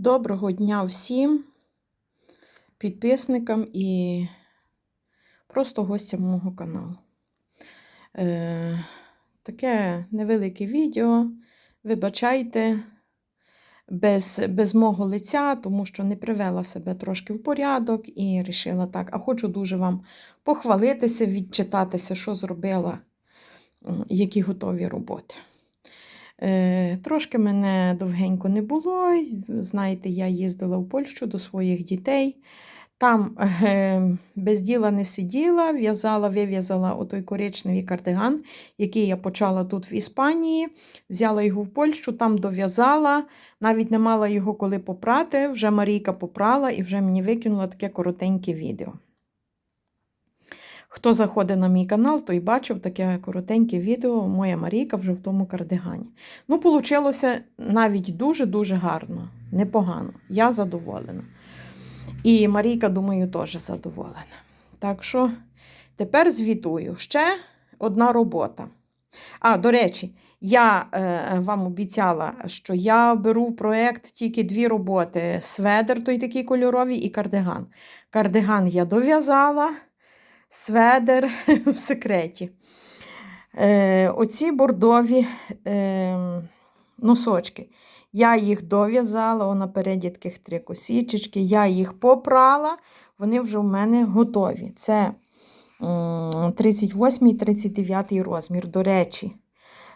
Доброго дня всім підписникам і просто гостям мого каналу. Е, таке невелике відео. Вибачайте без, без мого лиця, тому що не привела себе трошки в порядок і вирішила так. А хочу дуже вам похвалитися, відчитатися, що зробила, які готові роботи. Е, Трошки мене довгенько не було. Знаєте, я їздила в Польщу до своїх дітей. Там е, без діла не сиділа, в'язала, вив'язала отой коричневий кардиган, який я почала тут в Іспанії. Взяла його в Польщу, там дов'язала, навіть не мала його коли попрати. Вже Марійка попрала і вже мені викинула таке коротеньке відео. Хто заходить на мій канал, той бачив таке коротеньке відео. Моя Марійка вже в тому кардигані. Ну, вийшло навіть дуже-дуже гарно, непогано. Я задоволена. І Марійка, думаю, теж задоволена. Так що тепер звітую. Ще одна робота. А, до речі, я е, вам обіцяла, що я беру в проєкт тільки дві роботи: сведер, той такий кольоровий, і кардиган. Кардиган я дов'язала сведер в секреті. Е, Оці бордові е, носочки. Я їх дов'язала, о, напереді таких три косічечки, я їх попрала, вони вже в мене готові. Це 38 і 39 розмір. До речі,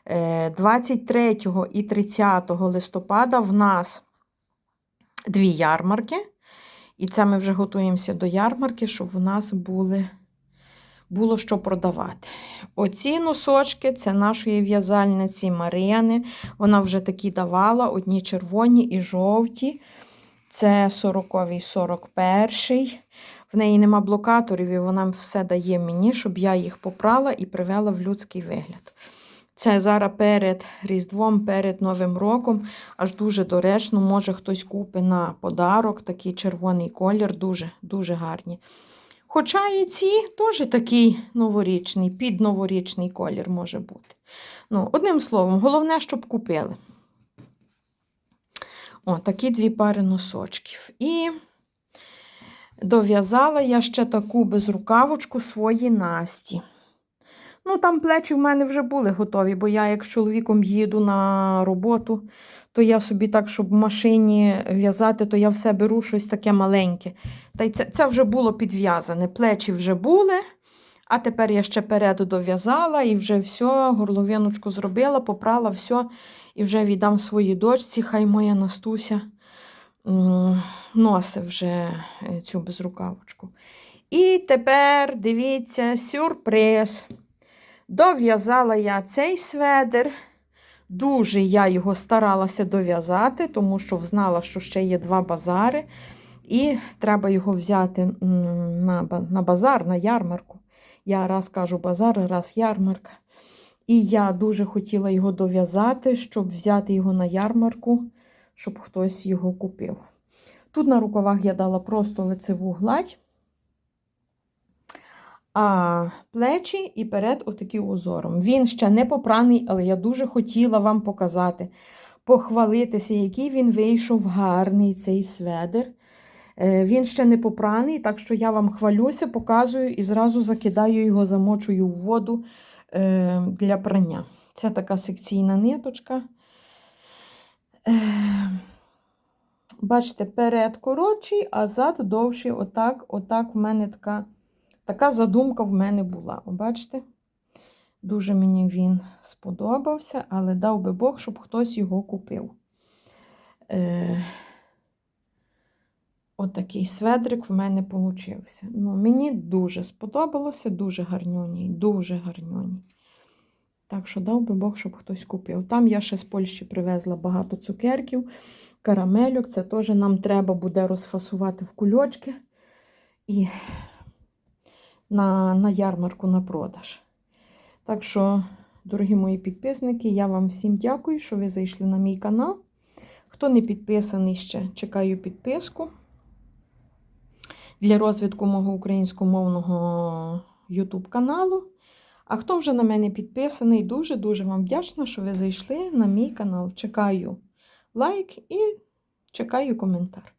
е, 23 і 30 листопада в нас дві ярмарки. І це ми вже готуємося до ярмарки, щоб в нас були було що продавати. Оці носочки це нашої в'язальниці Марини. Вона вже такі давала: одні червоні і жовті. Це 40-й, 41-й. В неї нема блокаторів, і вона все дає мені, щоб я їх попрала і привела в людський вигляд. Це зараз перед Різдвом, перед Новим роком, аж дуже доречно, може хтось купить на подарок такий червоний колір, дуже дуже гарні. Хоча і ці теж такий новорічний, під новорічний колір може бути. Ну, Одним словом, головне, щоб купили. О, такі дві пари носочків. І дов'язала я ще таку безрукавочку своїй Насті. Ну, там плечі в мене вже були готові, бо я, як з чоловіком їду на роботу, то я собі так, щоб в машині в'язати, то я все беру щось таке маленьке. Та й це, це вже було підв'язане. Плечі вже були, а тепер я ще переду дов'язала і вже все, горловиночку зробила, попрала все і вже віддам своїй дочці, хай моя Настуся носить вже е, цю безрукавочку. І тепер дивіться, сюрприз. Дов'язала я цей сведер. Дуже я його старалася дов'язати, тому що знала, що ще є два базари. І треба його взяти на на базар, на ярмарку. Я раз кажу базар, раз ярмарка. І я дуже хотіла його дов'язати, щоб взяти його на ярмарку, щоб хтось його купив. Тут на рукавах я дала просто лицеву гладь, а плечі і перед отаким узором. Він ще не попраний, але я дуже хотіла вам показати, похвалитися, який він вийшов гарний цей сведер. Е, він ще не попраний, так що я вам хвалюся, показую і зразу закидаю його, замочую в воду е, для прання. Це така секційна ниточка. Е, бачите, перед коротший, а зад довший. Отак, отак в мене така така задумка в мене була. Бачите? Дуже мені він сподобався, але дав би Бог, щоб хтось його купив. Е, Отакий От сведрик в мене получився. Ну, Мені дуже сподобалося, дуже гарньоній, дуже гарньоній. Так що дав би Бог, щоб хтось купив. Там я ще з Польщі привезла багато цукерків, карамельок. Це теж нам треба буде розфасувати в кульочки і на, на ярмарку на продаж. Так що, дорогі мої підписники, я вам всім дякую, що ви зайшли на мій канал. Хто не підписаний ще, чекаю підписку для розвитку мого українськомовного YouTube каналу. А хто вже на мене підписаний, дуже-дуже вам вдячна, що ви зайшли на мій канал. Чекаю лайк і Чекаю коментар.